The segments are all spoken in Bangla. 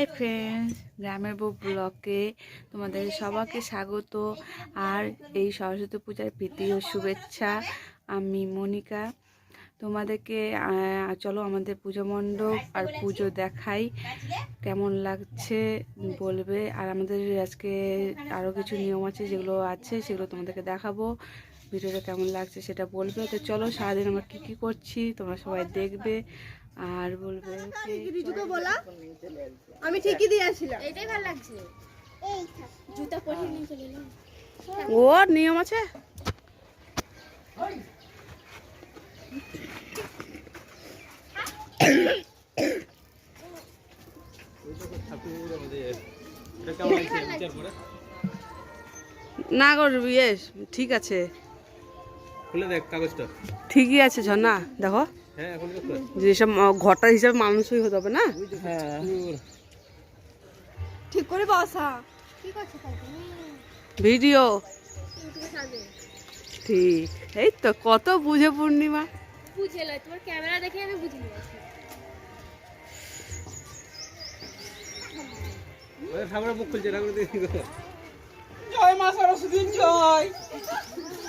হাই ফ্রেন্ডস গ্রামের বউ ব্লকে তোমাদের সবাইকে স্বাগত। আর এই সরস্বতী পূজার প্রীতি ও শুভেচ্ছা আমি মনিকা। তোমাদেরকে চলো আমাদের পুজো মণ্ডপ আর পুজো দেখাই। কেমন লাগছে বলবে? আর আমাদের আজকে আরও কিছু নিয়ম আছে যেগুলো আছে, সেগুলো তোমাদেরকে দেখাবো। ভিডিওটা কেমন লাগছে সেটা বলবে। তো চলো সারাদিন আমরা কী কী করছি, তোমরা সবাই দেখবে। আর বলবে বলা? আমি ঠিকই দিয়ে এটাই ভালো লাগছে। জুতা পরে নিয়ে চলে এলাম। ওর নিয়ম আছে? না গো ইয়েস ঠিক আছে। খুলে দেখ কাগজটা। ঠিকই আছে ঝর্ণা দেখো। যেসব ঘরটার হিসাবে মানুষই হতে হবে না? হ্যাঁ। ঠিক করে বসা তুমি ভিডিও? ঠিক। এই তো কত বুঝে পূর্ণিমা। বুঝে লয় তোমার ক্যামেরা দেখে আমি নিয়েছি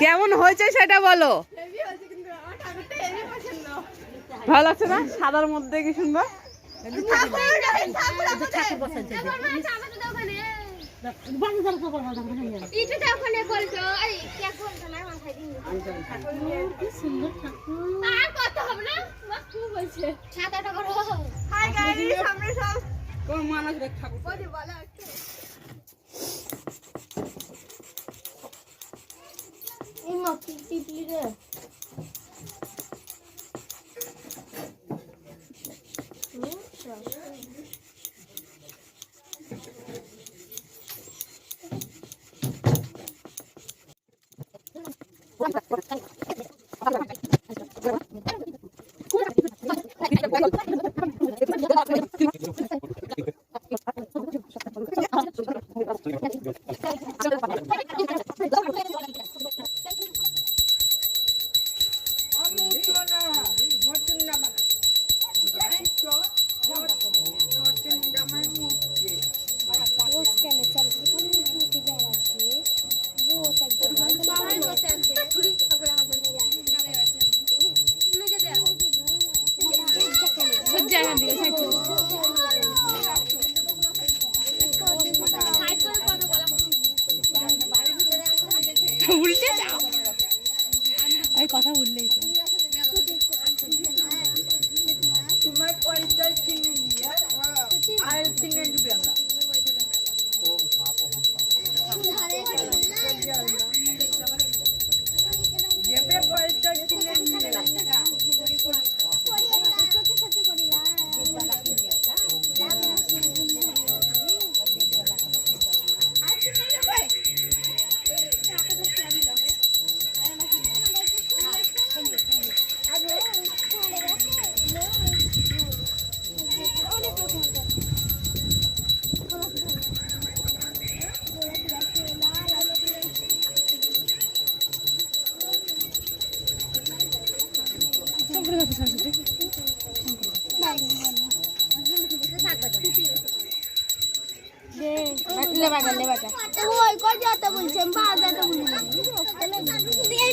কেমন হয়েছে সেটা বলো। ভালো লাগছে না? সাদার মধ্যে কি সুন্দর? ঠাকুর ঠাকুর আমাদের আমাকে দাও ওখানে ইটু দাও ওখানে বলছো আরে কে বলছো না মাথায় দিন কি সুন্দর ঠাকুর আর কত হবে না মা খুব বলছে সাত আট করো হাই গাইস আমরা সব কোন মানুষ ঠাকুর বলি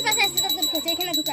পাশে আসছিস তোর কাছে এখানে ঢুকে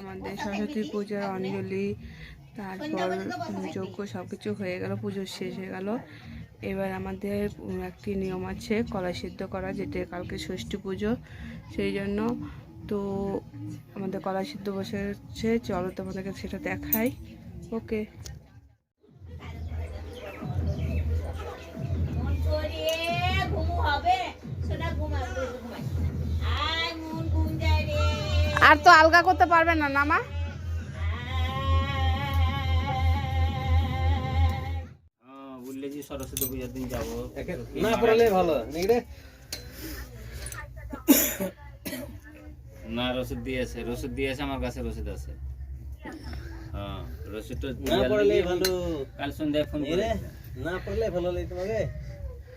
আমাদের সরস্বতী পূজার অঞ্জলি তারপর যজ্ঞ সব কিছু হয়ে গেল, পুজো শেষ হয়ে গেল। এবার আমাদের একটি নিয়ম আছে, কলা সিদ্ধ করা, যেটা কালকে ষষ্ঠী পুজো, সেই জন্য তো আমাদের কলা সিদ্ধ বসেছে। চলো তোমাদেরকে সেটা দেখাই। ওকে আর তো আলগা করতে পারবে না না মা? বললে যে সরস্বতী পূজার দিন যাব। না পড়ালে ভালো নাকি না রসিদ দিয়েছে রসিদ দিয়েছে আমার কাছে রসিদ আছে। হ্যাঁ না পড়ালে ভালো। কাল সন্ধ্যায় ফোন করে না পড়লে ভালো লাগে তোমাকে।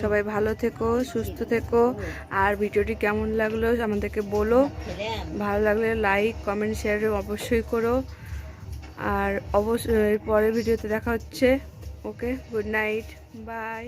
সবাই ভালো থেকো, সুস্থ থেকো। আর ভিডিওটি কেমন লাগল আমাদেরকে বলো। ভালো লাগলে লাইক কমেন্ট শেয়ার অবশ্যই করো। আর অবশ্যই পরের ভিডিওতে দেখা হচ্ছে। Okay good night bye